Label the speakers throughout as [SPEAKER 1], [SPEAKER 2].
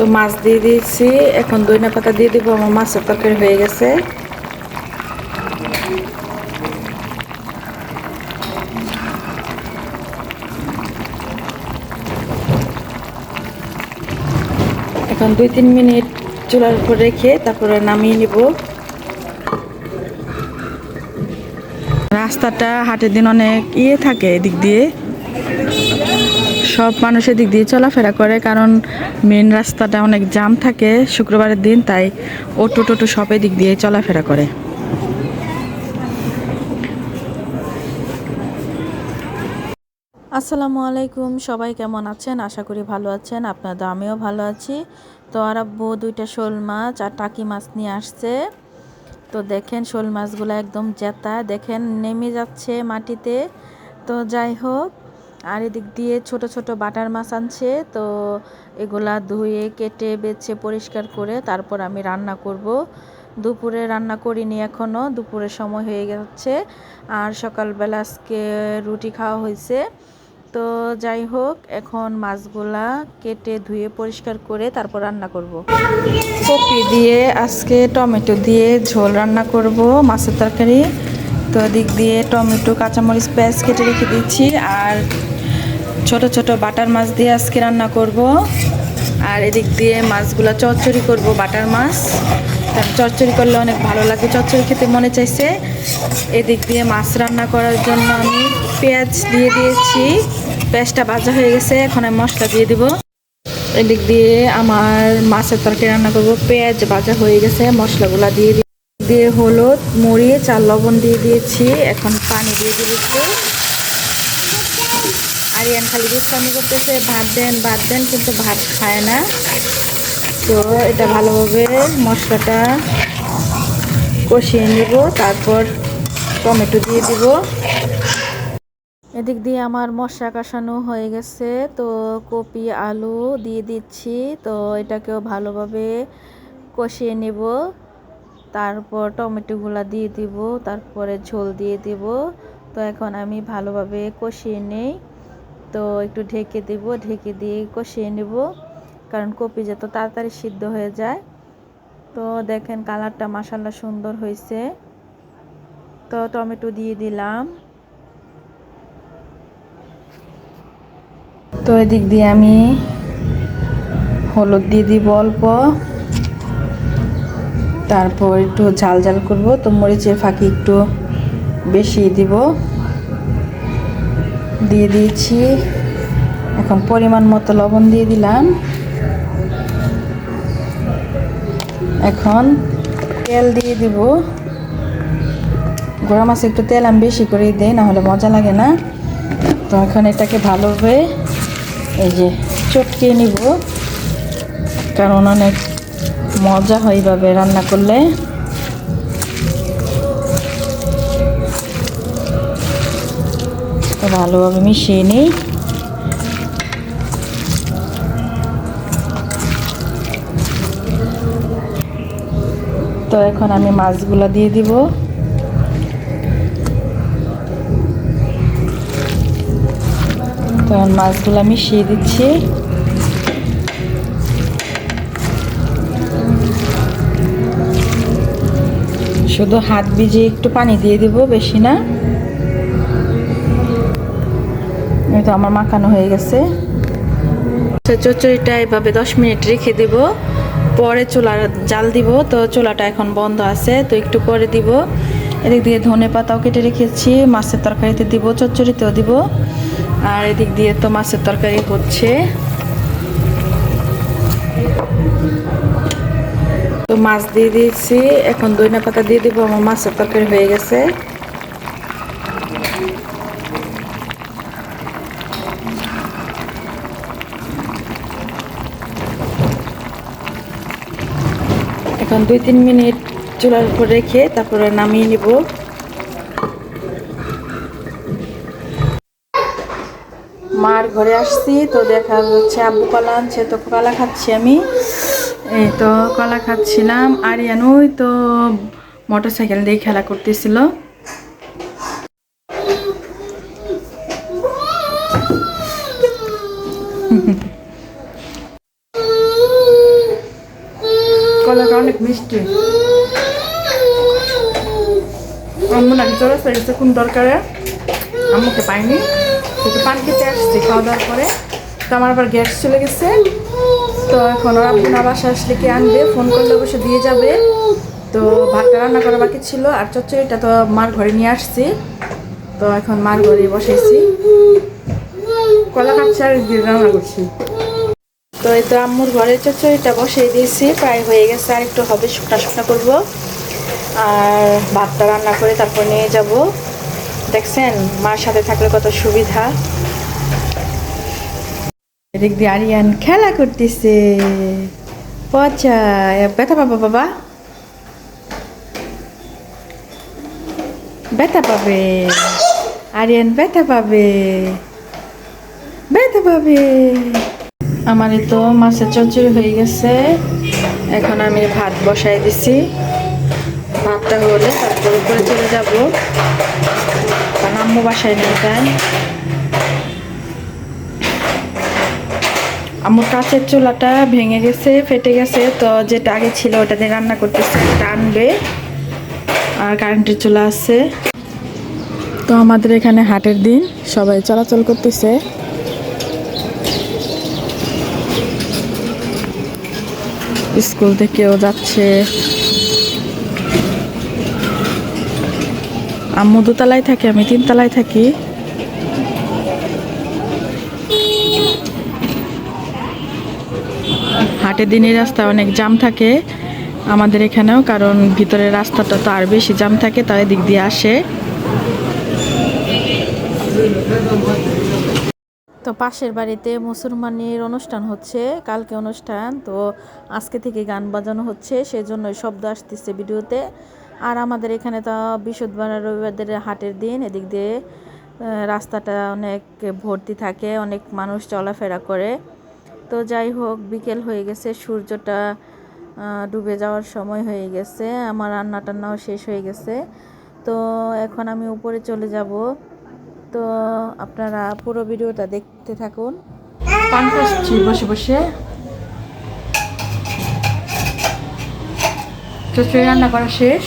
[SPEAKER 1] তো মাছ দিয়ে দিয়েছি। এখন দইনা পাতা দিয়ে দিব, আমার মাছের তরকারি হয়ে গেছে। এখন দুই তিন মিনিট চুলার উপর রেখে তারপরে নামিয়ে নিব। রাস্তাটা হাটের দিন অনেক ইয়ে থাকে এদিক দিয়ে। সব মানুষের দিক দিয়ে চলাফেরা করে, কারণ মেন রাস্তাটা অনেক জাম থাকে শুক্রবারের দিন, তাই অটো টোটো সব দিক দিয়ে চলাফেরা করে। আসসালামু আলাইকুম, সবাই কেমন আছেন? আশা করি ভালো আছেন আপনাদের আমিও ভালো আছি। তো আর আব্বু, দুইটা শোল মাছ আর টাকি মাছ নিয়ে আসছে। তো দেখেন, শোল মাছগুলো একদম জেতা। দেখেন, নেমে যাচ্ছে মাটিতে। তো যাই হোক আর এদিক দিয়ে ছোট ছোট বাটার মাছ আনছে, তো এগুলা ধুয়ে, কেটে, বেছে, পরিষ্কার করে তারপর আমি রান্না করব। দুপুরে রান্না করিনি এখনও দুপুরের সময় হয়ে গেছে। আর সকালবেলা আজকে রুটি খাওয়া হয়েছে। তো যাই হোক, এখন মাছগুলা কেটে, ধুয়ে, পরিষ্কার করে তারপর রান্না করব। কপি দিয়ে আজকে টমেটো দিয়ে ঝোল রান্না করব, মাছের তরকারি। তো দিক দিয়ে টমেটো, কাঁচামরিচ, পেঁয়াজ কেটে রেখে দিচ্ছি আর ছোট ছোট বাটার মাছ দিয়ে আজকে রান্না করব। আর এদিক দিয়ে মাছগুলো চচ্চড়ি করব, বাটার মাছ। কারণ চচ্চড়ি করলে অনেক ভালো লাগে, চচ্চড়ি খেতে মনে চাইছে। এদিক দিয়ে মাছ রান্না করার জন্য আমি পেঁয়াজ দিয়ে দিয়েছি। পেঁয়াজটা ভাজা হয়ে গেছে, এখন আমি মশলা দিয়ে দিব। এদিক দিয়ে আমার মাছের তরকারি রান্না করব, পেঁয়াজ ভাজা হয়ে গেছে, মশলাগুলো দিয়ে দিয়ে হলুদ, মরিচ আর লবণ দিয়ে দিয়েছি, এখন পানি দিয়ে দিয়েছি। আরিয়ান খালি দুষ্টামি করতেছে। ভাত দেন ভাত দেন, কিন্তু ভাত খায় না। তো এটা ভালোভাবে মশলাটা কষিয়ে নেব, তারপর টমেটো দিয়ে দিব। এদিক দিয়ে আমার মশলা কষানো হয়ে গেছে, তো কপি, আলু দিয়ে দিচ্ছি। তো এটাকেও ভালোভাবে কষিয়ে নেব। তারপর টমেটোগুলো দিয়ে দিব, তারপরে ঝোল দিয়ে দিব। তো এখন আমি ভালোভাবে কষিয়ে নেই। তো একটু ঢেকে দেব, ঢেকে দিয়ে কষিয়ে নেব। কারণ কপি যত তাড়াতাড়ি সিদ্ধ হয়ে যায়। তো দেখেন কালারটা মাসাল্লা সুন্দর হয়েছে। তো টমেটো দিয়ে দিলাম। তো এদিক দিয়ে আমি হলুদ দিয়ে দিব অল্প। তারপর একটু ঝাল ঝাল করব, তো মরিচের ফাঁকি একটু বেশি দিব। দিয়ে দিয়েছি। এখন পরিমাণ মতো লবণ দিয়ে দিলাম। এখন তেল দিয়ে দিব। গোড়া মাছে একটু তেল আমি বেশি করে দিই না হলে মজা লাগে না। তো এখন এটাকে ভালোভাবে এই যে চটকে নিব। কারণ অনেক মজা হয় এইভাবে রান্না করলে। ভালোভাবে মিশিয়ে নিই। তো এখন আমি মাছগুলো দিয়ে দিব। তো মাছগুলো মিশিয়ে দিচ্ছি। শুধু হাত ভিজিয়ে একটু পানি দিয়ে দিব, বেশি না। তো আমার মাখানো হয়ে গেছে। চচ্চড়িটা এভাবে দশ মিনিট রেখে দেব। পরে চুলার জাল দিব। তো চুলাটা এখন বন্ধ আছে, তো একটু পরে দিব। এদিক দিয়ে ধনে পাতাও কেটে রেখেছি, মাছের তরকারিতে দিব, চচ্চড়িতেও দিব। আর এদিক দিয়ে তো মাছের তরকারি হচ্ছে। তো মাছ দিয়ে দিয়েছি, এখন দইনা পাতা দিয়ে দিব, আমার মাছের তরকারি হয়ে গেছে। এখন দুই, তিন মিনিট চুলার উপর রেখে তারপরে নামিয়ে নিব। মার ঘরে আসছি, তো দেখা যাচ্ছে আব্বু কলা আনছে, তো কলা খাচ্ছি আমি। এই তো কলা খাচ্ছিলাম। আরিয়ান ওই তো মোটর সাইকেল দিয়ে খেলা করতেছিল।
[SPEAKER 2] কলাটা অনেক মিষ্টি। আম্মু চলে কোন দরকারে? আম্মুকে পাইনি। একটু পান খেতে আসছি, খাওয়া দাওয়ার পরে তো আমার আবার গ্যাস চলে গেছে। তো এখন ওরা আব্বু না বাসা আসলে কে আনবে? ফোন করলে অবশ্য দিয়ে যাবে। তো ভাতটা রান্না করা বাকি ছিল, আর চচ্চড়িটা তো মার ঘরে নিয়ে আসছি। তো এখন মার ঘরে বসেছি কলা কাটছি আর রান্না করছি। তো এই তো আম্মুর ঘরে চচ্চড়িটা বসিয়ে দিয়েছি, প্রায় হয়ে গেছে। আর একটু হবে শুকনা শুকনা করব। আর ভাতটা রান্না করে তারপর নিয়ে যাব। দেখছেন, মার সাথে থাকলে কত সুবিধা। এদিক দিয়ে আরিয়ান খেলা করতেছে। পচা ব্যথা পাবা বাবা? ব্যথা পাবে। আরিয়ান ব্যথা পাবে। ব্যথা পাবে। আমার তো মাছের চচ্চড়ি হয়ে গেছে। এখন আমি ভাত বসাই দিছি। ভাতটা হলে তারপর উপরে চলে যাব। কারণ আম্মু বাসায় নেই তাই। আম্মুর কাছের চুলাটা ভেঙে গেছে, ফেটে গেছে। তো যেটা আগে ছিল ওটা দিয়ে রান্না করতেছে। একটা আনবে। আর কারেন্টের চুলা আছে। তো আমাদের এখানে হাটের দিন। সবাই চলাচল করতেছে। স্কুল থেকেও যাচ্ছে। আম্মু দোতলায় থাকে, আমি তিনতলায় থাকি। হাটের দিনের রাস্তা অনেক জাম থাকে আমাদের এখানেও, কারণ ভিতরের রাস্তাটা তো আর বেশি জাম থাকে, তাই দিক দিয়ে আসে। তো পাশের বাড়িতে মুসলমানের অনুষ্ঠান হচ্ছে, কালকে অনুষ্ঠান। তো আজকে থেকে গান বাজানো হচ্ছে, সেজন্যই শব্দ আসতেছে ভিডিওতে। আর আমাদের এখানে তো বৃহস্পতিবার আর রবিবারদের হাটের দিন, এদিক দিয়ে রাস্তাটা অনেক ভর্তি থাকে, অনেক মানুষ চলাফেরা করে। তো যাই হোক, বিকেল হয়ে গেছে, সূর্যটা ডুবে যাওয়ার সময় হয়ে গেছে, আমার রান্না টান্নাও শেষ হয়ে গেছে। তো এখন আমি উপরে চলে যাব। তো আপনারা পুরো ভিডিওটা দেখতে থাকুন। পান খাচ্ছি বসে বসে। চচড়ি রান্না করা শেষ।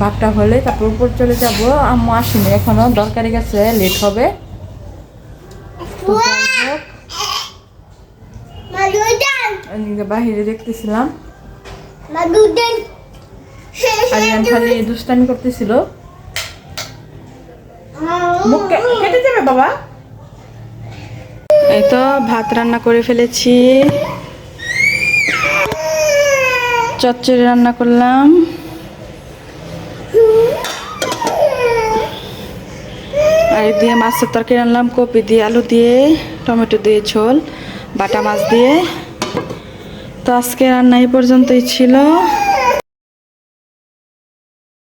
[SPEAKER 2] ভাতটা হলে তারপর উপর চলে যাব। আম্মু আসেনি এখনও দরকারি গেছে লেট হবে। বাহিরে দেখতেছিলাম। আরিয়ান খালি দুষ্টামি করতেছিল। মুখ কেটে যাবে বাবা? এই তো ভাত রান্না করে ফেলেছি। চচ্চড়ি রান্না করলাম। আর দিয়ে মাছের তরকারি রান্নাম কপি দিয়ে আলু দিয়ে টমেটো দিয়ে ঝোল বাটা মাছ দিয়ে। তো আজকে রান্না এই পর্যন্তই ছিল।